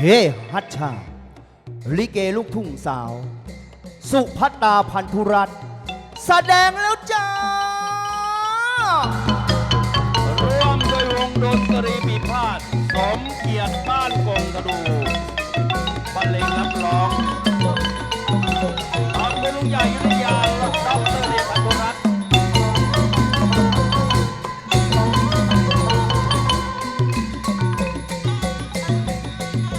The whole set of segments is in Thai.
เฮ้ฮัตชา ลิเกลูกทุ่งสาว สุพัตตาพันธุรัตน์แสดงแล้วจ้า ร่วมโดยวงดนตรีปีพาดสมเกียรติบ้านกงกระดูบรรเลงรับร้อง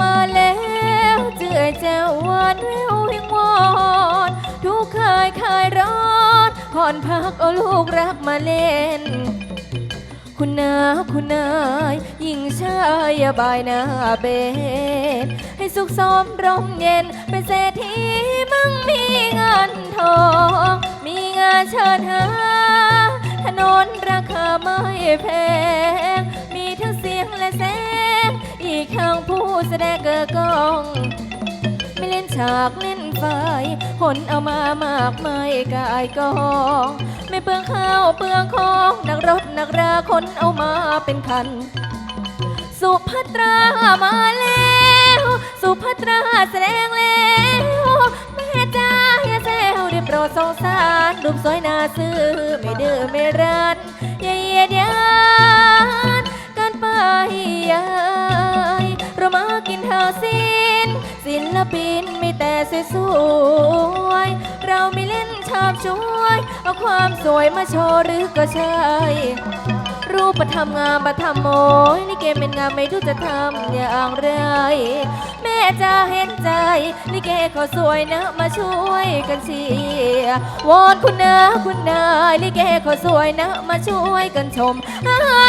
มาแล้วเจือแจวหวานแวววิงวอนทุกคายคายร้อนผ่อนพักเอาลูกรักมาเล่น คุณนาคุณนายยิ่งชายอย่าบายหน้าเบนให้สุขสมร่มเย็น เป็นเศรษฐีมั่งมีเงินทอง มีงานเชิญหา ถนนราคาไม่แพง แสดงเกอกองไม่เล่นฉากเล่นไฟหนเอามามากมายกายกอง ไม่เปลืองข้าวเปลืองของนักรถนักราคนเอามาเป็นคัน สุภัตรามาแล้ว สุภัตราแสดงแล้วแม่จ้าอย่าแซวได้โปรดสงสารรูปสวยน่าซื้อไม่ดื้อไม่รันอย่าเยียดยานกันไปยา รามากินข้าวสิ้นศิลปินมีแต่สวยๆเราไม่เล่นชาบช่วย เอาความสวยมาโชว์หรือก็ใช่รูปธรรมงามประธรรมโมยนี่เกมเป็นงามไม่รู้จะทำอย่างไร แม่จะเห็นใจนี่เกเขาสวยนะมาช่วยกันเชียวอนคุณนะคุณนายนี่เกเขาสวยนะมาช่วยกันชมให้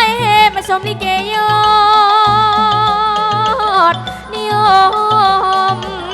มาชมนี่เกยอ ดนิยม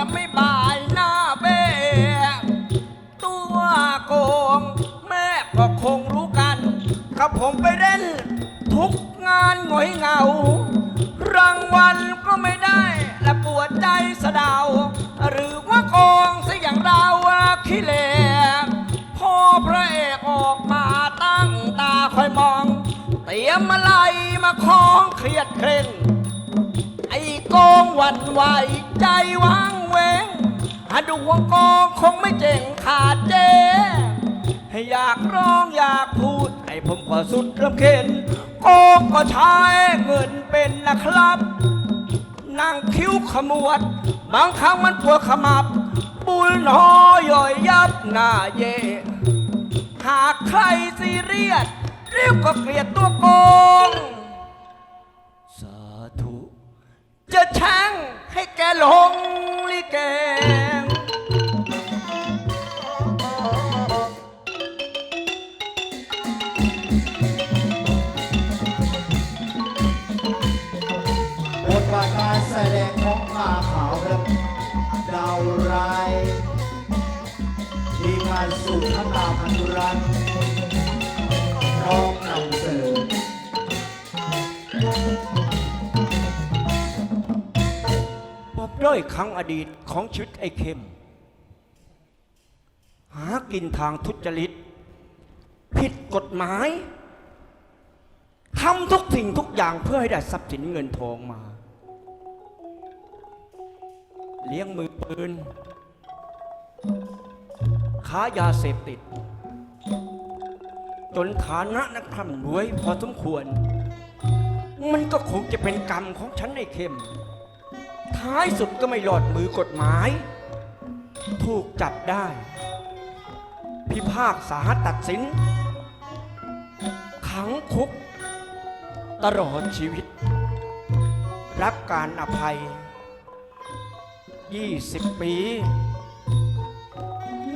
จะไม่บายหน้าเบ้ตัวโกง แม่ก็คงรู้กันกับผมไปเล่น ทุกงานหงอยเหงา รางวัวันก็ไม่ได้ และปวดใจสะดาว หรือว่าโกงซะอย่างเราขี้เหลพอพระเอกออกมาตั้งตาคอยมอง เตรียมมาไล่มาคล้องเครียดเคร่งไอ้โกงหวั่นไหวใจวาง ดูวงกองคงไม่เจ๋งขาดเจให้อยากร้องอยากพูด ให้ผมขอสุดลำเค็นโกงก็ใช้เงินเป็นนะครับนั่งคิ้วขมวด บางครั้งมันปวดขมับบุญหอย่อยยับหน้าเย หากใครซีเรียสเรียกก็เกลียดตัวโกง สาธุ จะแช่งให้แกหลงลิเกบาวร้ายทีมงานสุขตาพันธุรัตน์ร้องนำเสนอพบด้อยครั้งอดีตของชีวิตไอ้เข้ม หากินทางทุจริต ผิดกฎหมายทำทุกสิ่งทุกอย่างเพื่อให้ได้ทรัพย์สินเงินทองมา เลี้ยงมือปืน ค้ายาเสพติด จนฐานะนักทำรวยพอสมควร มันก็คงจะเป็นกรรมของฉันไอ้เข้ม ท้ายสุดก็ไม่หลอดมือกฎหมาย ถูกจับได้ พิพากษาตัดสิน ขังคุก ตลอดชีวิต รับการอภัย 20 ปี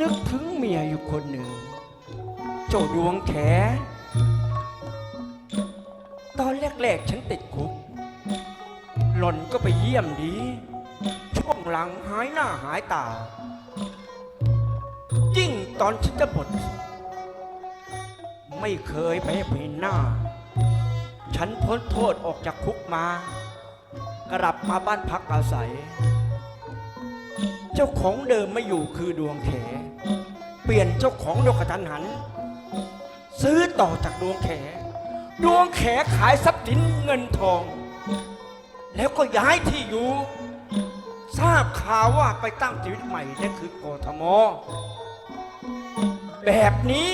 นึกถึงเมียอยู่คนหนึ่งเจ้าดวงแข ตอนแรกๆฉันติดคุก หล่อนก็ไปเยี่ยมดี ช่วงหลังหายหน้าหายตา ยิ่งตอนฉันจะบทไม่เคยไปเห็นหน้า ฉันพ้นโทษออกจากคุกมา กลับมาบ้านพักอาศัย เจ้าของเดิมไม่อยู่คือดวงแข เปลี่ยนเจ้าของโดยกระทันหัน ซื้อต่อจากดวงแข ดวงแขขายทรัพย์สินเงินทอง แล้วก็ย้ายที่อยู่ ทราบข่าวว่าไปตั้งชีวิตใหม่นั่คือกทม แบบนี้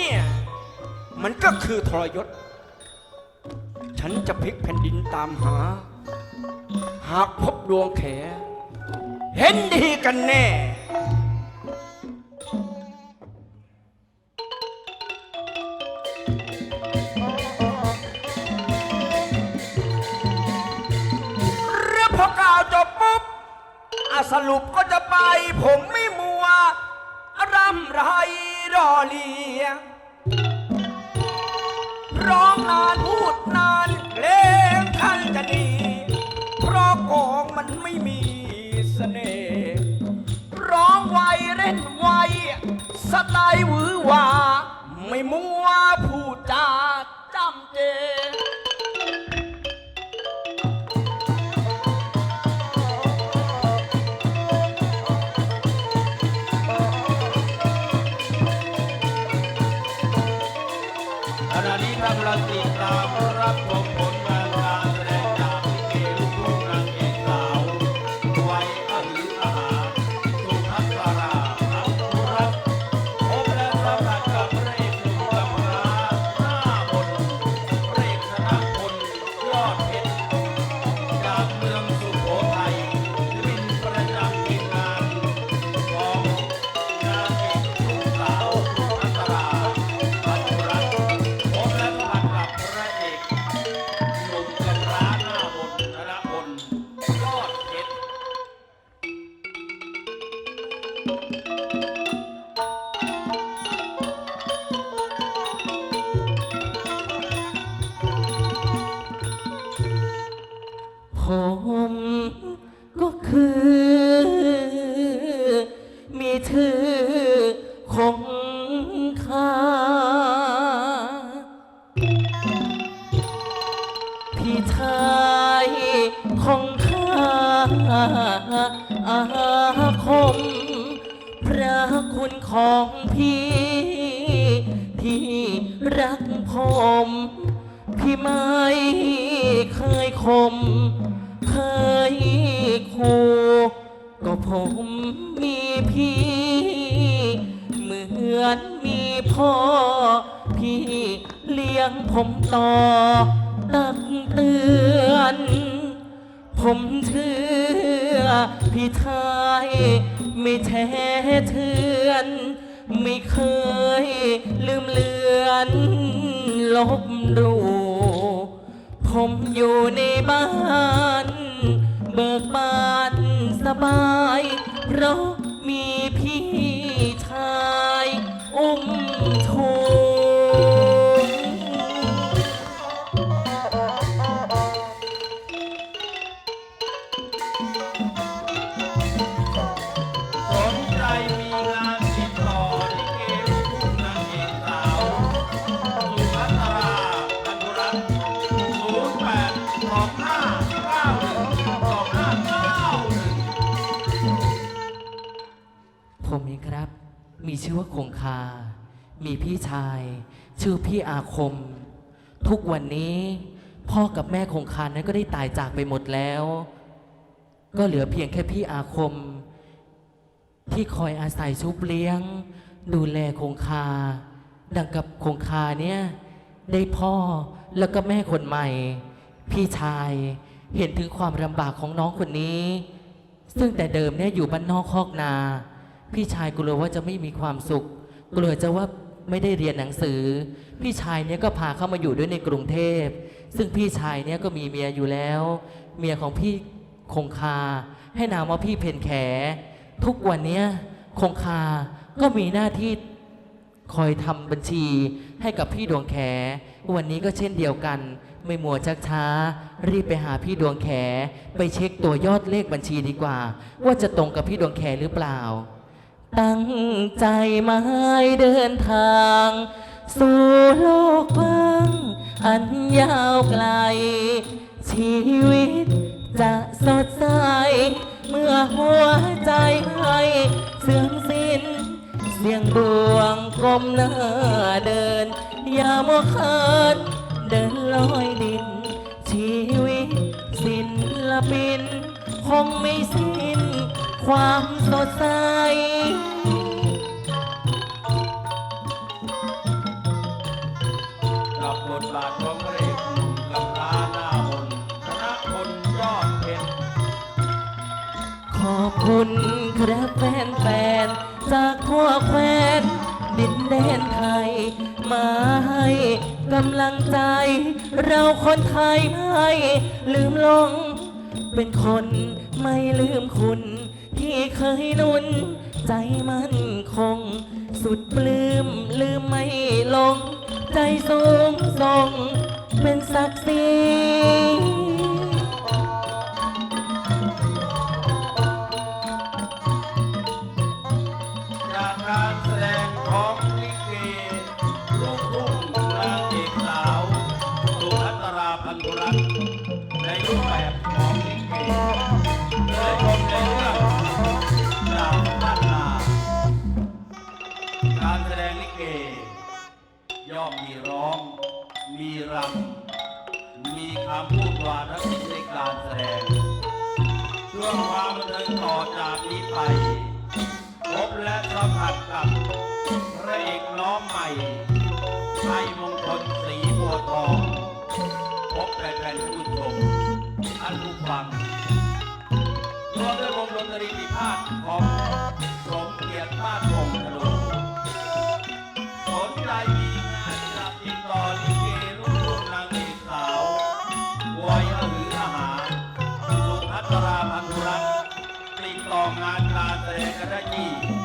มันก็คือทรยศ ฉันจะพลิกแผ่นดินตามหา หากพบดวงแข เห็นดีกันแน่ เรื่องพอกล่าวจบปุ๊บอะสรุปก็จะไปผมไม่มัวรำไรรอเลียร้องนานพูดนานเพลงคันจะดี เพราะกองมันไม่มี เสน่ห์ร้องไวเล่นไวสไตล์หวือหวาไม่มัวพูดจาจำเจ ม พี่ไม่เคยคม เคยคู่ก็ผมมีพี่ เหมือนมีพ่อ พี่เลี้ยงผมต่อตักเตือน ผมเชื่อพี่ไทยไม่แท้เทือน ไม่เคยลืมเลือน ลบรูผมอยู่ในบ้าน เบิกบานสบาย เพราะมีพี่ชาย อุ้มชู ชื่อว่าคงคา มีพี่ชาย ชื่อพี่อาคม ทุกวันนี้พ่อกับแม่คงคานั้นก็ได้ตายจากไปหมดแล้ว ก็เหลือเพียงแค่พี่อาคม ที่คอยอาศัยชุบเลี้ยง ดูแลคงคา ดังกับคงคาเนี่ยได้พ่อแล้วก็แม่คนใหม่ พี่ชายเห็นถึงความลำบากของน้องคนนี้ ซึ่งแต่เดิมเนี่ยอยู่บ้านนอกคอกนา พี่ชายกลัวว่าจะไม่มีความสุข กลัวจะว่าไม่ได้เรียนหนังสือ พี่ชายเนี่ยก็พาเข้ามาอยู่ด้วยในกรุงเทพ ซึ่งพี่ชายเนี่ยก็มีเมียอยู่แล้ว เมียของพี่คงคา ให้นามว่าพี่เพนแข ทุกวันเนี้ยคงคาก็มีหน้าที่คอยทำบัญชีให้กับพี่ดวงแข วันนี้ก็เช่นเดียวกัน ไม่มัวชักช้า รีบไปหาพี่ดวงแข ไปเช็คตัวยอดเลขบัญชีดีกว่า ว่าจะตรงกับพี่ดวงแขหรือเปล่า ตั้งใจมาให้เดินทาง สู่โลกกว้างอันยาวไกล ชีวิตจะสดใส เมื่อหัวใจไม่เสื่อมสิ้น เสียงดวงกลมหน้าเดิน อย่ามัวเขินเดินลอยดิน ชีวิตศิลปิน คงไม่ ความสดใส กับบทบาทของพระเอกหนุ่มกำลาหน้ามนต์ธนพลยอดเพชรขอบคุณครับแฟนๆจากทั่วแคว้นดินแดนไทย มาให้กำลังใจ เราคนไทยไม่ลืมลง เป็นคนไม่ลืมคุณ เคยนุนใจมั่นคง สุดปลื้มลืมไม่ลง ใจสูงส่งเป็นศักดิ์ศรี รำมีคำพูดวาทศิลป์ในการแสดงเพื่อความบันเทิงต่อจากนี้ไป พบและสัมผัสกับพระเอกน้องใหม่ไทยมงคลสีบัวทอง พบแฟนๆผู้ชมท่านผู้ฟัง ด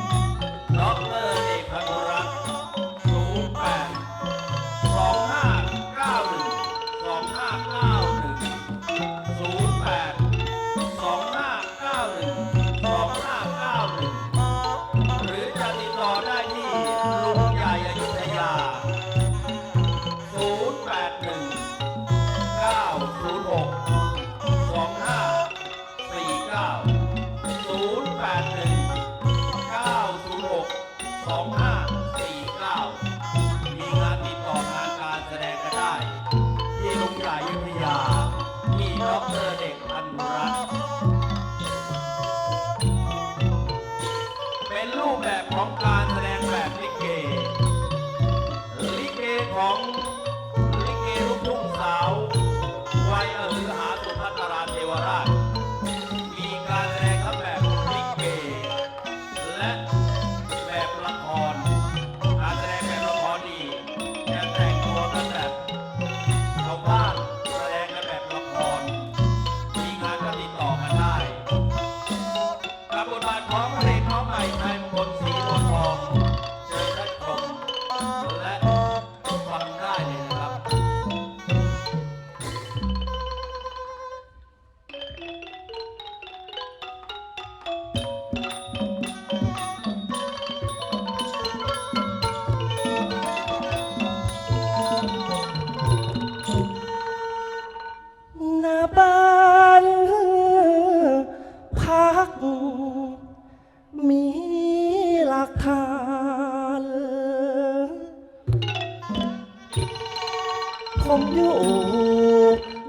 ผมอยู่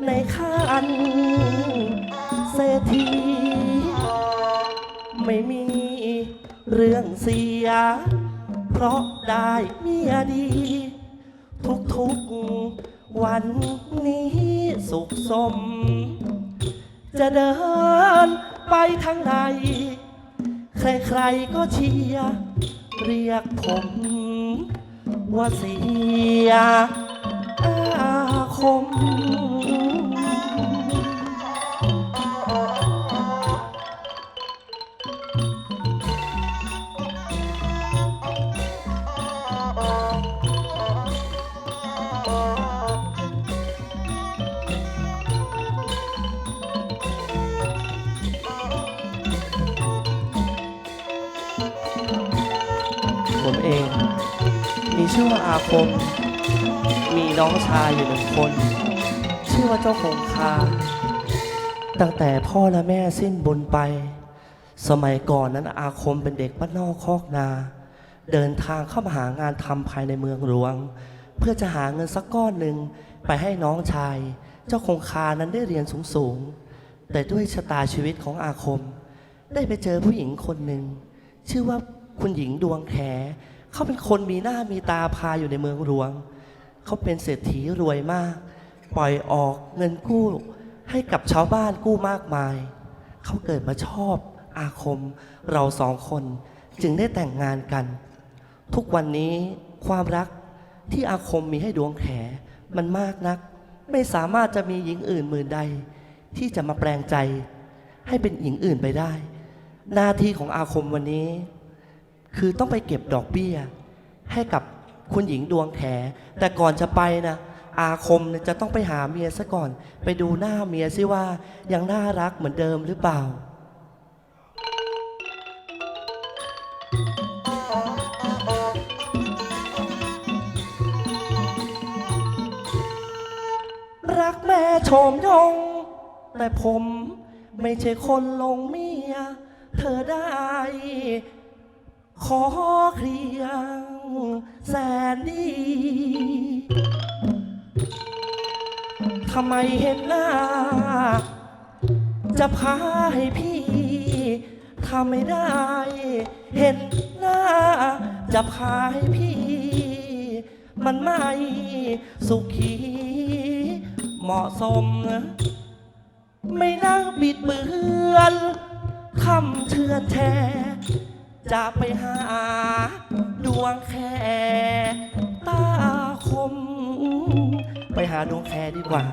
ในคันเศรษฐีไม่มีเรื่องเสีย เพราะได้เมียดี ทุกๆวันนี้สุขสม จะเดินไปทางไหน ใครๆก็เชียร์เรียกผม ว่าเสีย อาคม ผมเอง มีชื่อว่าอาคม มีน้องชายอยู่หนึ่งคน ชื่อว่าเจ้าคงคา ตั้งแต่พ่อและแม่สิ้นบุญไป สมัยก่อนนั้นอาคมเป็นเด็กบ้านนอกคอกนา เดินทางเข้ามาหางานทำภายในเมืองหลวง เพื่อจะหาเงินสักก้อนหนึ่งไปให้น้องชาย เจ้าคงคานั้นได้เรียนสูงๆ แต่ด้วยชะตาชีวิตของอาคม ได้ไปเจอผู้หญิงคนหนึ่ง ชื่อว่าคุณหญิงดวงแขเขาเป็นคนมีหน้ามีตาพาอยู่ในเมืองหลวง เขาเป็นเศรษฐีรวยมาก ปล่อยออกเงินกู้ให้กับชาวบ้านกู้มากมาย เขาเกิดมาชอบอาคมเราสองคนจึงได้แต่งงานกัน ทุกวันนี้ความรักที่อาคมมีให้ดวงแขมันมากนัก ไม่สามารถจะมีหญิงอื่นหมื่นใด ที่จะมาแปลงใจ ให้เป็นหญิงอื่นไปได้ หน้าที่ของอาคมวันนี้ คือต้องไปเก็บดอกเบี้ย ให้กับ คุณหญิงดวงแข แต่ก่อนจะไปนะอาคมเนี่ยจะต้องไปหาเมียซะก่อน ไปดูหน้าเมียซิว่ายังน่ารักเหมือนเดิมหรือเปล่า รักแม่โฉมยง แต่ผมไม่ใช่คนลงเมีย เธอได้ ขอเคลียงแสนดีทำไมเห็นหน้า จะพาให้พี่ทำไม่ได้ เห็นหน้า จะพาให้พี่ มันไม่สุขีเหมาะสม ไม่น่าบิดเบือนคำเชือนแช จะไปหาดวงแค่ตาคม ไปหาดวงแคดีกว่า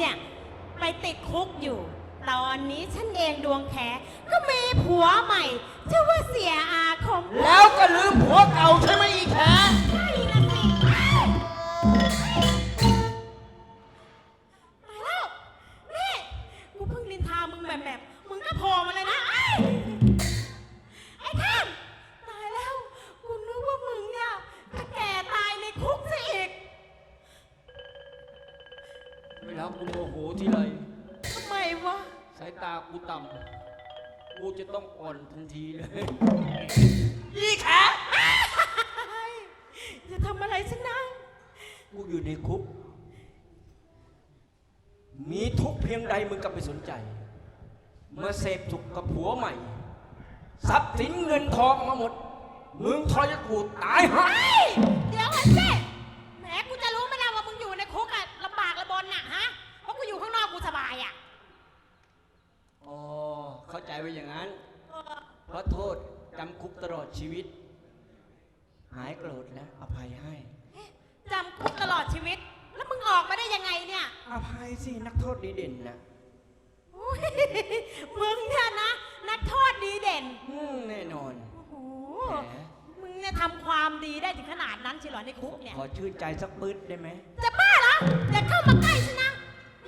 เนี่ย ไปติดคุกอยู่ ตอนนี้ฉันเองดวงแขก็มีผัวใหม่ชื่อว่าเสียอาคม แล้วก็ลืมผัวเก่าใช่ไหมอีแข เมื่อเสพสุขกับผัวใหม่ ทรัพย์สินเงินทองมาหมด มึงทรยศกูตายฮะเฮ้ยเดี๋ยวก่อนสิแหมกูจะรู้ไหมล่ะว่ามึงอยู่ในคุกอะลำบากระบนน่ะฮะ เพราะกูอยู่ข้างนอกกูสบายอะอ๋อ เข้าใจไว้อย่างนั้น เออเพราะโทษจำคุกตลอดชีวิต หายโกรธแล้วอภัยให้ จำคุกตลอดชีวิต แล้วมึงออกมาได้ยังไงเนี่ย อภัยสินักโทษดีเด่นนะ อุ๊ยมึงเนี่ยนะ นักโทษดีเด่น อืมแน่นอน โอ้โห แหม มึงเนี่ยทำความดีได้ถึงขนาดนั้นเชียวเหรอในคุกเนี่ย ขอชื่นใจสักปื๊ดได้ไหมจะบ้าเหรอ อย่าเข้ามาใกล้ฉันนะ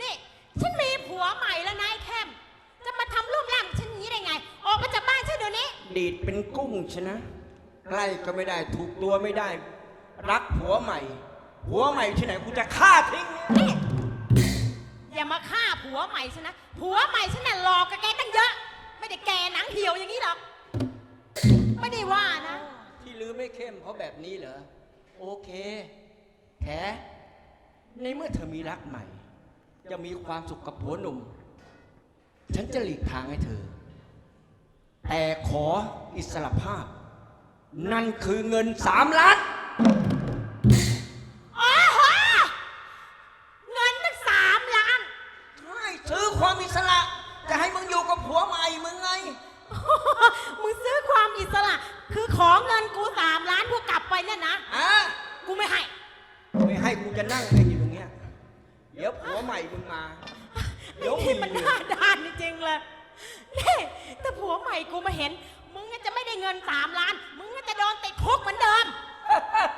นี่ ฉันมีผัวใหม่แล้วนายแคม จะมาทำรูปร่างฉันอย่างนี้ได้ไง ออกมาจากบ้านฉันเดี๋ยวนี้ ดีดเป็นกุ้งชนะใกล้ก็ไม่ได้ถูกตัวไม่ได้ รักผัวใหม่ ผัวใหม่ที่ไหนกูจะฆ่าทิ้งเนี่ยนี่อย่า มาฆ่าผัวใหม่ฉันนะ ผัวใหม่ฉันน่ะหลอกกับแกตั้งเยอะ ไม่ได้แกหนังเหี่ยวอย่างนี้หรอก ไม่ได้ว่านะ ที่ลือไม่เข้มเพราะแบบนี้เหรอ โอเค แขในเมื่อเธอมีรักใหม่ จะมีความสุขกับผัวหนุ่ม ฉันจะหลีกทางให้เธอ แต่ขออิสรภาพ นั่นคือเงินสามล้าน ใหม่มึงมา เดี๋ยวงมันหน้าด้านจริงเลยน่ถ้าผัวใหม่กูมาเห็น มึงน่ะจะไม่ได้เงินสามล้าน มึงน่ะจะโดนติดคุกเหมือนเดิม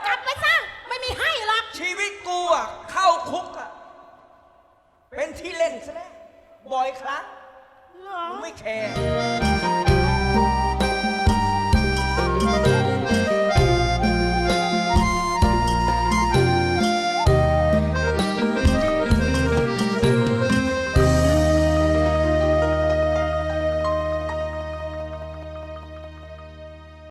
กลับไปซะ ไม่มีให้หรอก ชีวิตกูอะเข้าคุกอะ เป็นที่เล่นซะแล้วบ่อยครั้งเหรไม่แคร์